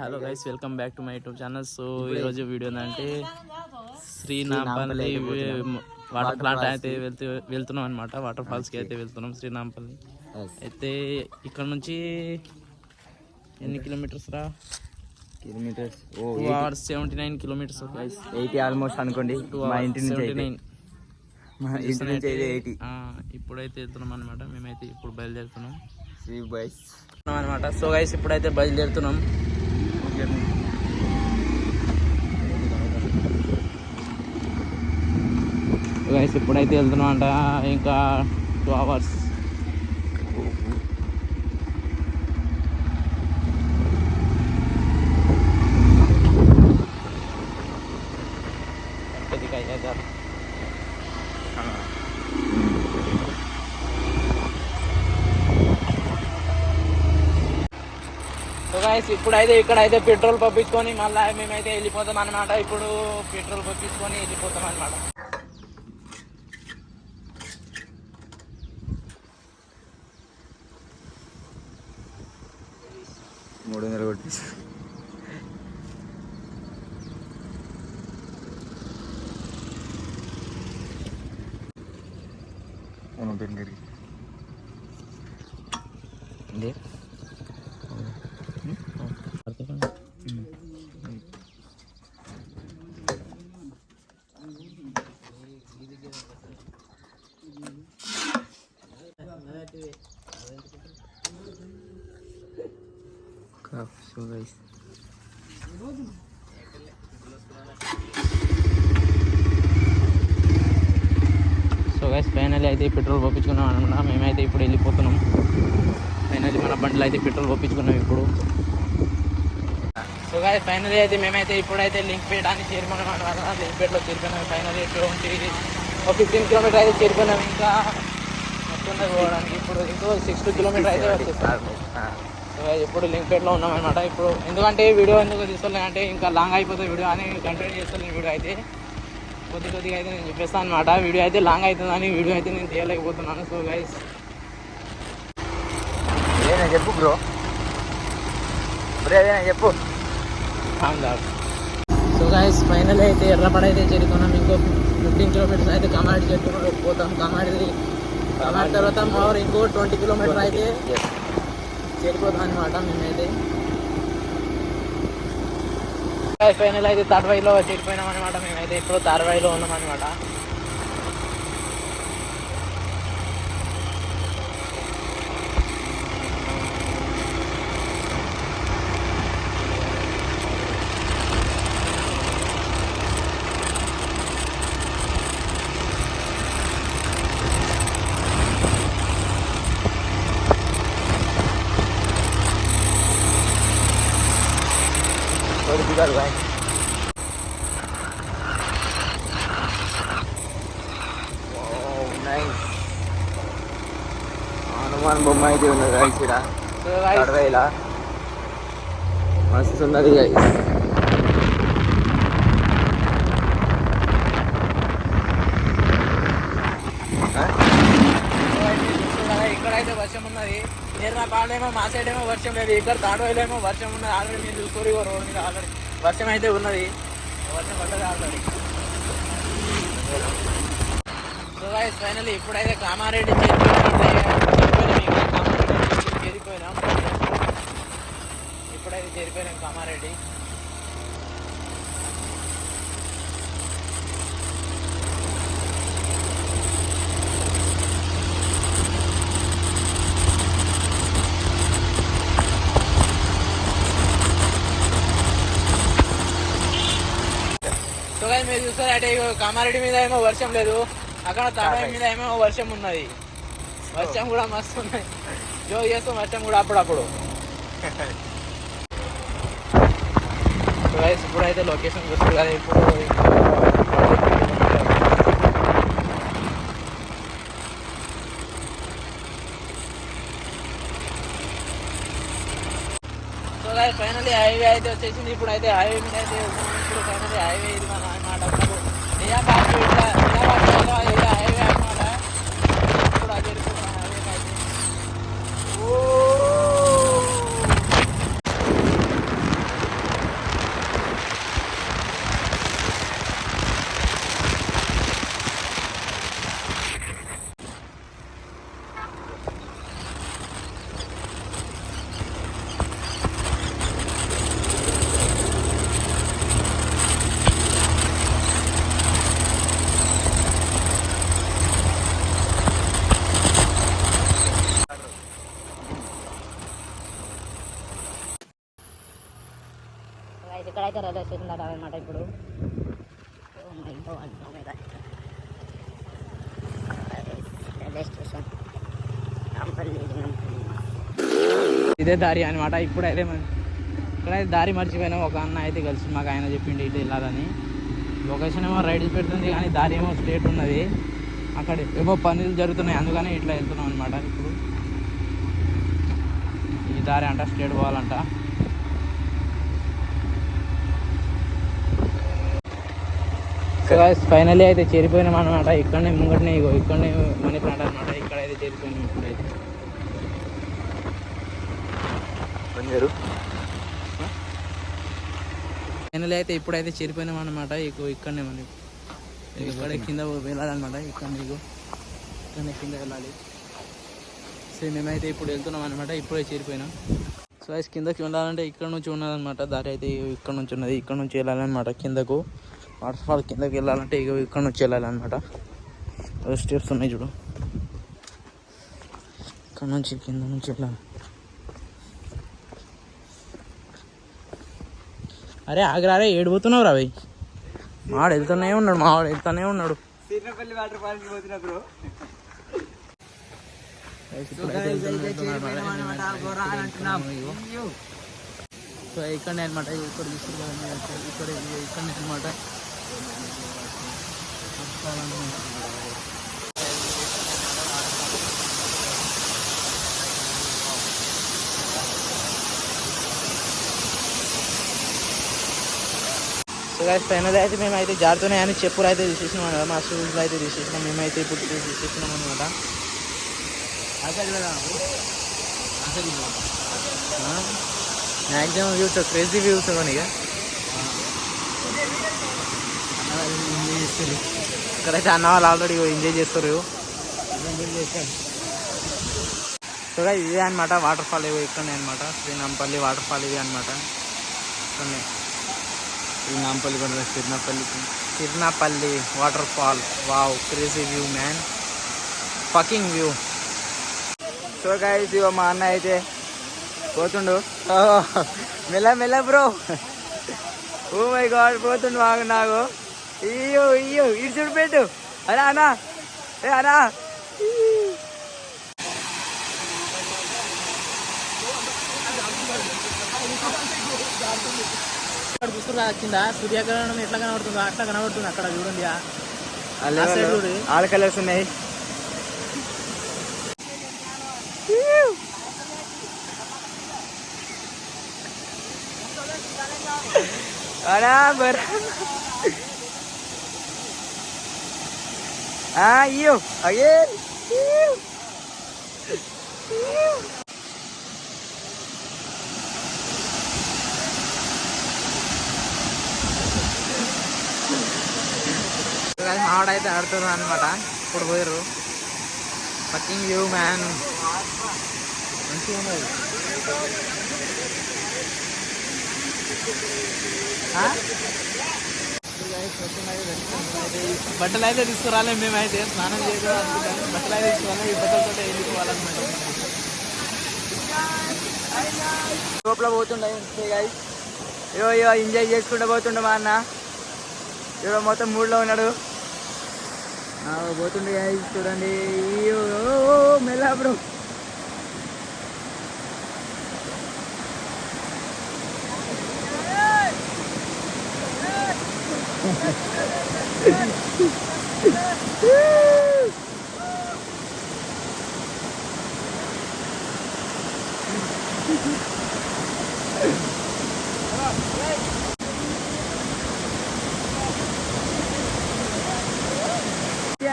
Hello guys welcome back to my YouTube channel so ఈరోజు video ఏంటంటే Srinampalli water plant అయితే వెళ్తూ వెళ్తున్నాం అనమాట వాటర్ ఫాల్స్కి అయితే వెళ్తున్నాం శ్రీనాంపల్లి. అయితే ఇక్కడ నుంచి ఎన్ని కిలోమీటర్స్ రా? కిలోమీటర్స్ ఓ hours seventy nine kilometres guys eighty almost అనుకోండి. మా ఇంటి నుంచి సెవెంటీ నైన్ మా ఇంటి నుంచి అయితే ఎయిటీ ఇప్పుడైతే వెళ్తున్నాం అనమాట మేమైతే ఇప్పుడు బయలుదేరుతున్నాం. శ్రీ బాయ్స్ అనమాట సో గైస్ ఇప్పుడైతే బయలుదేరుతున్నాం. గైస్ ఇప్పుడైతే వెళ్తున్నాం అంట ఇంకా టూ అవర్స్ సో గైస్ ఇప్పుడైతే ఇక్కడైతే పెట్రోల్ పంపించుకొని మళ్ళీ మేమైతే వెళ్ళిపోతాం అనమాట ఇప్పుడు పెట్రోల్ పంపించుకొని వెళ్ళిపోతాం అనమాట మూడు వందలు కొట్టి పెళ్ళి so guys so guys final అయితే పెట్రోల్ పంపించుకున్నాం అనమాట మేమైతే ఇప్పుడు వెళ్ళిపోతున్నాం. ఫైనల్లీ మన బండ్లు అయితే పెట్రోల్ పంపించుకున్నాం ఇప్పుడు. సో గాయ ఫైనలీ అయితే మేమైతే ఇప్పుడైతే లింక్ పేయడానికి చేరుకున్నాం అనమాట లింక్ పేట్లో చేరిపోయినాం ఫైనలీ ట్వంటీ ఒక ఫిఫ్టీన్ కిలోమీటర్ అయితే చేరిపోయినాం ఇంకా. మొత్తం పోవడానికి ఇప్పుడు ఇంకో సిక్స్ కిలోమీటర్ అయితే వచ్చేస్తాం సో guys, ఇప్పుడు లింక్ పేట్లో ఉన్నాం అనమాట ఇప్పుడు ఎందుకంటే వీడియో ఎందుకు తీసుకోలేదు అంటే ఇంకా లాంగ్ అయిపోతుంది వీడియో అని కంటిన్యూ చేస్తాను వీడియో అయితే. కొద్ది కొద్దిగా అయితే నేను చెప్పేస్తాను అనమాట వీడియో అయితే లాంగ్ అవుతుందని వీడియో అయితే నేను తీయలేకపోతున్నాను. సో గైస్ ఏదైనా చెప్పు బ్రో బ్రో ఏదైనా చెప్పు. సో గాయస్ ఫైనల్ అయితే ఎర్రపడ అయితే చేరుకున్నాం. ఇంకో ఫిఫ్టీన్ కిలోమీటర్స్ అయితే కమాడి చెట్టు పోతాం. కమాడి కమాడి తర్వాత మోర్ ఇంకో ట్వంటీ కిలోమీటర్ అయితే చేరిపోతాం అనమాట మేమైతే ఫైనల్ అయితే తర్వాయిలో చేరిపోయినాం అనమాట మేమైతే ఇప్పుడు తర్వాయిలో ఉన్నాం అనమాట హనుమాన్ బొమ్మ అయితే ఉన్నది గైస్ ఇక్కడ కడవేలా. మస్తు ఉన్నది గైస్ ఇక్కడైతే వర్షం ఉన్నది. నేరుగా పాడేమో మా సైడ్ ఏమో వర్షం లేదు. ఇక్కడ తాడవేలేమో ఏమో వర్షం ఉన్నది. ఆల్రెడీ మీరు చూసుకోరు రోడ్ మీద ఆల్రెడీ వర్షం అయితే ఉన్నది. వర్షం పడ్డది ఆల్రెడీ. సో గైస్ ఫైనల్లీ ఇప్పుడైతే కామారెడ్డి చేరిపోయినాం ఇంకా కామారెడ్డి చేరిపోయినాం ఇప్పుడైతే చేరిపోయినాం కామారెడ్డి. మీరు చూస్తారు అంటే కామారెడ్డి మీద ఏమో వర్షం లేదు. అక్కడ తాడాయి మీద ఏమో వర్షం ఉన్నది. వర్షం కూడా మస్తు ఉన్నది. జో చేస్తాం వర్షం కూడా అప్పుడప్పుడు. సో guys, ఇప్పుడైతే లొకేషన్ చూస్తారు కదా ఇప్పుడు సో ఫైనల్లీ హైవే అయితే వచ్చేసింది ఇప్పుడు అయితే హైవే మీద అయితే ఇప్పుడు ఫైనలీ హైవే ఇది మన మాట నిజామాబాద్ ఇట్లా నిజామాబాద్ ఇక్కడైతే రైల్వే స్టేషన్ దాకా అనమాట ఇప్పుడు. Railway station. ఇదే దారి అనమాట ఇప్పుడైతే మనం ఇక్కడైతే దారి మర్చిపోయినాం. ఒక అన్న అయితే కలిసి మాకు ఆయన చెప్పిండి ఇటు వెళ్ళాలని. లొకేషన్ ఏమో రైడ్ పెడుతుంది కానీ దారి ఏమో స్ట్రేట్ ఉన్నది. అక్కడ ఏమో పనులు జరుగుతున్నాయి. అందుకనే ఇట్లా వెళ్తున్నాం అనమాట ఇప్పుడు. ఈ దారి అంట స్ట్రేట్ పోవాలంట. ఫైనల్లీ అయితే చేరిపోయినాం అనమాట ఇక్కడనే ముంగటనే ఇగో ఇక్కడనే మనీ ప్లాంట్ అనమాట ఇక్కడ అయితే చేరిపోయినాం ఇప్పుడైతే కొందరు ఫైనల్ అయితే ఇప్పుడైతే చేరిపోయినాం అనమాట ఇక ఇక్కడనే మనం ఇక్కడ కింద వెళ్ళాలన్నమాట. ఇక్కడ మీకు ఇక్కడనే కింద వెళ్ళాలి. సో మేమైతే ఇప్పుడు వెళ్తున్నాం అనమాట ఇప్పుడే చేరిపోయినాం. సో అయితే కిందకి వెళ్ళాలంటే ఇక్కడ నుంచి ఉన్నదన్నమాట. దారి అయితే ఇగో ఇక్కడ నుంచి ఉన్నది. ఇక్కడ నుంచి వెళ్ళాలన్నమాట కిందకు. వాటర్ ఫాల్ కిందకి వెళ్ళాలంటే ఇక ఇక్కడ నుంచి వెళ్ళాలన్నమాట. స్టెప్స్ ఉన్నాయి చూడు. ఇక్కడ నుంచి కింద నుంచి వెళ్ళాలి. అరే ఆగరారే ఏడిపోతున్నావు రా భయ్ మావాడు వెళ్తూనే ఉన్నాడు మావాడు వెళ్తూనే ఉన్నాడు. సో ఇక్కడనే అనమాట ఇక్కడ ఇక్కడ ఇక్కడనే అనమాట సో గాయస్ ఫైనల్ అయితే మేము అయితే జారుతూనే అని చెప్పులు అయితే తీసేసినాం అనమాట మా షూస్ అయితే తీసేసినాం మేమైతే ఇప్పుడు తీసేసినాం అనమాట మ్యాక్సిమం వ్యూస్ క్రేజీ వ్యూస్ ఇక ఇక్కడైతే అన్న వాళ్ళు ఆల్రెడీ ఎంజాయ్ చేస్తారు సో ఇదే అనమాట వాటర్ ఫాల్ ఇవి ఇక్కడనే అనమాట శ్రీనాంపల్లి వాటర్ ఫాల్ ఇది అనమాట ఇక్కడనే. ఈ నాంపల్లి కొండ Tirunapalli waterfall wow crazy view man fucking view so ఇగో మా అన్న అయితే పోతుండు. మెల్ల మెల్ల బ్రో ఓ మై గాడ్ పోతుండు నాకు అయ్యో అయ్యో ఇటు చూడు పెట్టు అరే అన్నా ఏ అన్నా. అక్కడ చూస్తున్నా కింద సూర్యగ్రహణం ఎట్లా కనబడుతుందో అట్లా కనబడుతుంది అక్కడ చూడండి. ఆల్ కలర్స్ ఉన్నాయి. అరా బర Ah, you. ఆ అయ్యో అయ్యే మావాడైతే ఆడుతున్నారు అనమాట ఇప్పుడు పోయారు పక్కింగ్ వ్యూ మ్యాన్ మంచిగా ఉన్నది ఆ? బట్టలు అయితే తీసుకురాలే మేమైతే స్నానం చేయడం అనుకుంటాం. బట్టలు అయితే తీసుకురాలే ఈ బట్టలతో వెళ్ళిపోవాలన్నమాట లోపల పోతుండే ఇవో ఇయో ఎంజాయ్ చేసుకుంటూ పోతుండే మా అన్న. ఇయో మొత్తం మూడ్లో ఉన్నాడు. ఆ, పోతుండే గైస్ చూడండి. మెల్లప్పుడు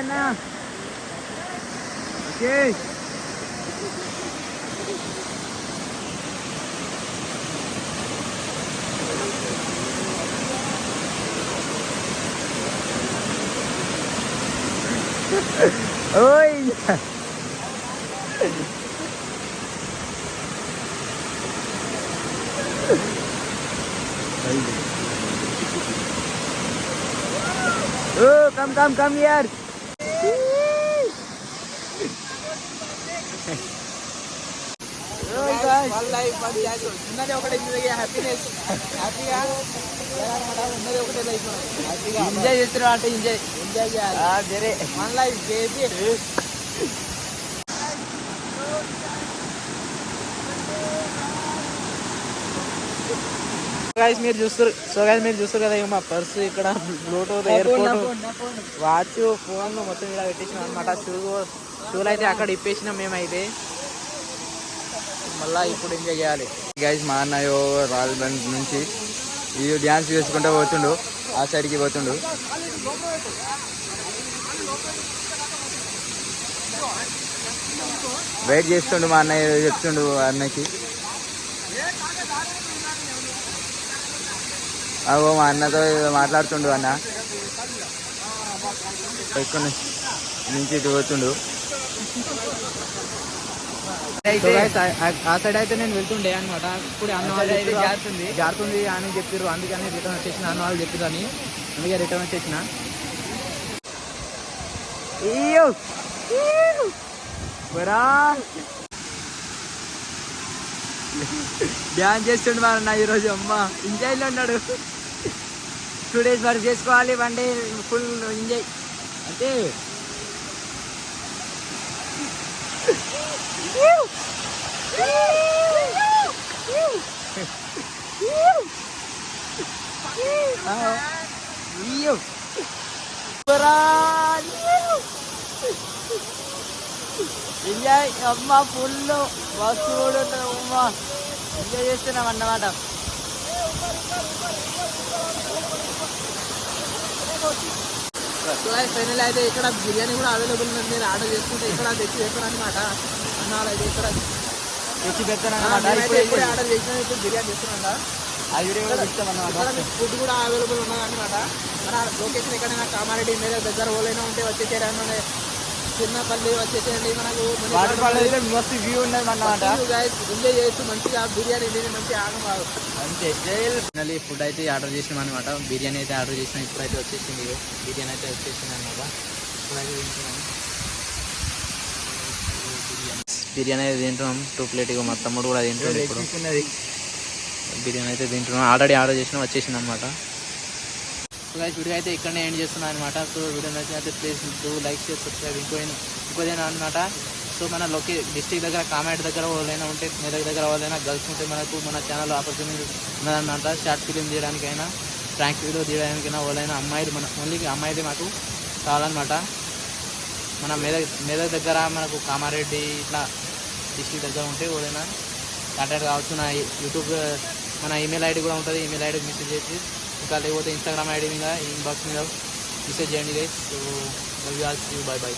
na. Okay. Oi! Oh, come, come, come here. Life వాళ్ళ జాతి. ఉన్నది ఒకటి హ్యాపీనెస్ హ్యాపీగా ఉన్నది ఒకటే లైఫ్ హ్యాపీగా ఎంజాయ్ చేస్తున్నా అంటే ఎంజాయ్ ఎంజాయ్ చేయాలి సరే మన లైఫ్ బేబీ గైస్ మీరు చూస్తారు సో గైస్ మీరు చూస్తారు కదా ఇక మా పర్సు ఇక్కడ బ్లూటూత్ ఎయిర్పోర్ట్ వాచ్ ఫోన్ మొత్తం ఇలా పెట్టేసినాం అనమాట షూ షూలు అయితే అక్కడ ఇప్పేసినాం మేమైతే మళ్ళీ ఇప్పుడు ఎంజాయ్ చేయాలి? గైస్ మా అన్నయ్య రాజబండ్ నుంచి ఈ డ్యాన్స్ చేసుకుంటూ పోతుండు. ఆ సైడ్కి పోతుండు. వెయిట్ చేస్తుండు మా అన్నయ్య చెప్తుండు అన్నకి అవో మా అన్నతో మాట్లాడుతుండు అన్న. ఇక్కడ నుంచి పోతుండు. ఆ- సైడ్ అయితే నేను వెళ్తుండే అనమాట ఇప్పుడు అన్న వాళ్ళు అయితే జారుతుంది. జారుతుంది అని చెప్పారు అందుకని రిటర్న్ వచ్చేసిన అన్న వాళ్ళు చెప్పారు అని. అందుకే రిటర్న్ వచ్చేసిన. డ్యాన్స్ చేస్తుండు మా అన్న ఈరోజు అమ్మ. ఎంజాయ్లో ఉన్నాడు. టూ డేస్ వరకు చేసుకోవాలి. వన్ డే ఫుల్ ఎంజాయ్ అంటే ఎంజాయ్ అమ్మ ఫుల్ మస్తు కూడా ఉంటుంది అమ్మ ఎంజాయ్ చేస్తున్నాం అన్నమాట ఫైనల్ అయితే ఇక్కడ బిర్యానీ కూడా అవైలబుల్ ఉంది నేను ఆర్డర్ చేసుకుంటే ఇక్కడ తెచ్చి పెడతాను అనమాట అయితే పెడతాను ఇప్పుడు ఇప్పుడే ఆర్డర్ చేసిన ఇప్పుడు బిర్యానీ చేస్తున్నా ఫుడ్ కూడా అవైలబుల్ ఉన్నది అనమాట మన లొకేషన్ ఎక్కడైనా కామారెడ్డి మీద దగ్గర ఓలైనా ఉంటే వచ్చేసేయండి. చిన్నపల్లి వచ్చేసేయండి. మనకు వాటర్ ఫాల్ అయితే మస్తు వ్యూ ఉన్నది అన్నమాట ఎంజాయ్ చేయొచ్చు. మంచిగా బిర్యానీ తిని అంతే. ఫుడ్ అయితే ఆర్డర్ చేసినాం అనమాట బిర్యానీ అయితే ఆర్డర్ చేసినాం. ఇప్పుడైతే వచ్చేసింది. బిర్యానీ అయితే వచ్చేసింది అనమాట ఇప్పుడైతే బిర్యానీ అయితే తింటున్నాం. టూ ప్లేట్ ఇక మా తమ్ముడు కూడా తింటున్నాడు ఇప్పుడు. బిర్యానీ అయితే తింటున్నాం. ఆల్రెడీ ఆర్డర్ చేసినా వచ్చేసింది అనమాట వీడియో అయితే ఇక్కడనే ఎండ్ చేస్తున్నాను అనమాట so video నచ్చినైతే please do like share subscribe ఇంకో ఇంకోదేనా అనమాట సో మన లొకే డిస్టిక్ దగ్గర కామెంట్ దగ్గర వాళ్ళైనా ఉంటే మెదక్ దగ్గర వాళ్ళైనా గర్ల్స్ ఉంటే మనకు మన ఛానల్ ఆపర్చునిటీ ఉన్నదన్నమాట. షార్ట్ ఫిలిం తీయడానికైనా ట్రాంక్ వీడియో తీయడానికైనా వాళ్ళైనా అమ్మాయిలు మన ఓన్లీ అమ్మాయిది మాకు కావాలన్నమాట. మన మెదక్ మెదక్ దగ్గర మనకు కామారెడ్డి ఇట్లా డిస్టిక్ దగ్గర ఉంటే ఎవరైనా కాంటాక్ట్ కావచ్చు. నా యూట్యూబ్ మన ఈమెయిల్ ఐడి కూడా ఉంటుంది. ఈమెయిల్ ఐడికి మెసేజ్ చేసి ఇంకా లేకపోతే ఇన్స్టాగ్రామ్ ఐడి మీద ఇన్బాక్స్ మీద మెసేజ్ చేయండి guys so love you bye bye